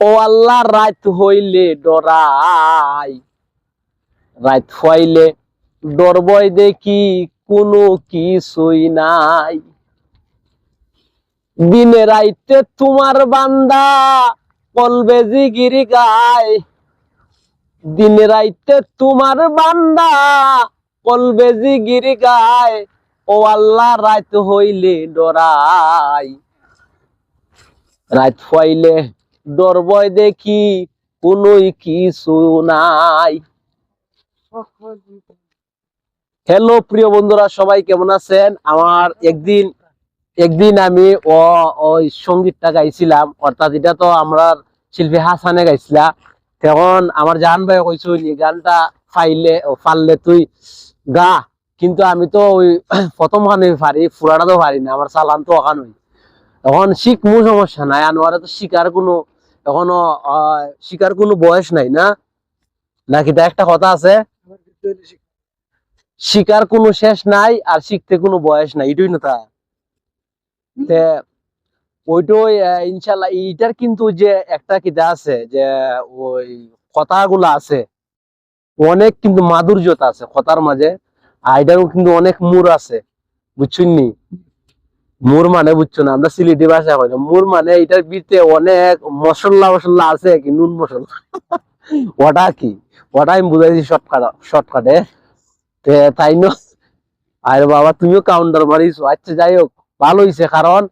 ও আল্লাহ, রাত হইলে ডরাই। রাত হইলে ডরবই দেখি কোনো কিছুই নাই। দিনে রাইতে তোমার বান্দা কলবে জিগিরি গায়। দিনে রাইতে তোমার বান্দা কলবে জিগিরি গায়। ও আল্লাহ, রাত হইলে ডরাই। রাত হইলে ডরবই দেখি কোনোই কিছু নাই। হ্যালো প্রিয় বন্ধুরা, সবাই কেমন আছেন? আমার একদিন একদিন আমি ও ওই সঙ্গীতটা গাইছিলাম, অর্থাৎ এটা তো আমরা শিল্পী হাসানে গাইছিলা। তখন আমার জাহান ভাই কইছিল এই গানটা ফাইলে পারলে তুই গা। কিন্তু আমি তো ওই প্রথম খানে পারি ফুরাটা তো পারি না, আমার চালান তো ওখান এখন শিখমু, সমস্যা নাই, আনোয়ারে তো শিকার কোনো এখনও শিকার কোনো বয়স নাই, না? নাকি তা একটা কথা আছে? শিকার কোনো শেষ নাই আর শিখতে কোনো বয়স নাই, এটাই না তা? ওইটাই ইনশাল্লাহ, এইটার কিন্তু যে একটা কিতা আছে যে, ওই কথাগুলো আছে, অনেক কিন্তু মাধুর্যতা আছে কথার মাঝে, আর কিন্তু অনেক মুর আছে বুঝছেন মুর মানে বুঝছ না, আমরা সিলেটি ভাষা কই না। মুর মানে এটার ভিতরে অনেক মশলা মশলা আছে কি, নুন মশলা। ওটা কি? ওটা আমি বুঝাইছি শর্টকাট তাই ন? আর বাবা, তুমিও কাউন্টার মারিছো। আচ্ছা যাই হোক ভালো হয়েছে কারণ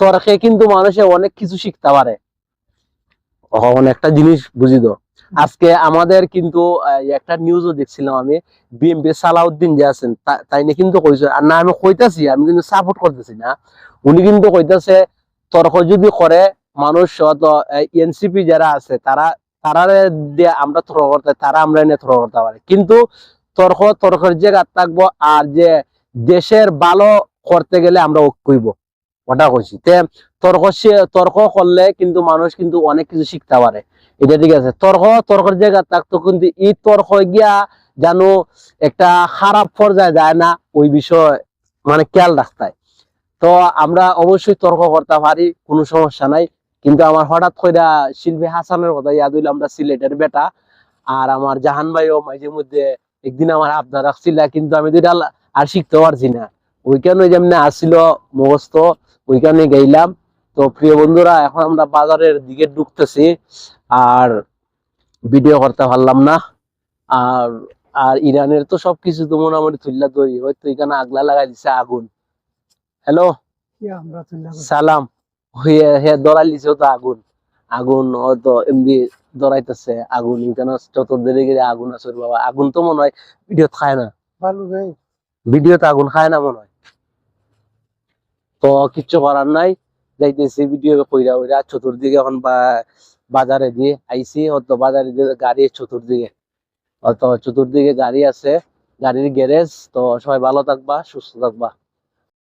তর্কে কিন্তু মানুষে অনেক কিছু শিখতে পারে। এখন একটা জিনিস বুঝি তো আজকে আমাদের কিন্তু একটা নিউজও দেখছিলাম আমি। বিএমপি সালাউদ্দিন যে আছেন তাই নিয়ে কিন্তু কইছে, আর না, আমি কইতাছি, আমি কিন্তু সাপোর্ট করতেছি না। উনি কিন্তু কইতাছে, তর্ক যদি করে, মানুষ এনসিপি যারা আছে, তারা তারা আমরা তর্ক করতে, তারা আমরা এনে তর্ক করতে পারে। কিন্তু তর্ক, তর্কের জায়গা থাকব, আর যে দেশের ভালো করতে গেলে আমরা ঐক্যইব ওটা কইছি তে তর্ক তর্ক করলে কিন্তু মানুষ কিন্তু অনেক কিছু শিখতে পারে এটা ঠিক আছে তর্ক তর্কের জায়গা থাকতো কিন্তু এই তর্ক গিয়া যেন একটা খারাপ পর্যায়ে যায় না, ওই বিষয় মানে খেয়াল রাখতে তো আমরা অবশ্যই তর্ক করতে পারি কোনো সমস্যা নাই। কিন্তু আমার হঠাৎ করে শিল্পী হাসানের কথা ইয়াদ হইল, আমরা সিলেটের বেটা। আর আমার জাহান ভাইও মাঝে মধ্যে একদিন আমার আবদার রাখছিল, কিন্তু আমি দুইটা আর শিখতে পারছি না। ওইখানে যেমনি আসছিল মুখস্থ। ওইখানে গেলাম। তো প্রিয় বন্ধুরা এখন আমরা বাজারের দিকে ঢুকতেছি আর ভিডিও করতে পারলাম না। আর আর ইরানের তো সবকিছু তো মোটামুটি তুল্লা তৈরি হয়তো এখানে আগলা লাগাই দিছে আগুন। হ্যালো সালাম। হে দরাই লিছে তো আগুন। আগুন হয়তো এমনি দরাইতেছে আগুন। এখানে চতুর্দিকে আগুন আছে বাবা। আগুন তো মনে হয় ভিডিও খায় না। ভালো ভাই। ভিডিওতে আগুন খায় না মনে হয়। তো কিচ্ছু করার নাই। যাইতেছি ভিডিও কইরা ওইরা চতুর্দিকে এখন বাজারে দিয়ে আইসি অত বাজারে দিয়ে গাড়ি চতুর্দিকে। অত চতুর্দিকে গাড়ি আছে, গাড়ির গ্যারেজ তো সবাই ভালো থাকবা, সুস্থ থাকবা।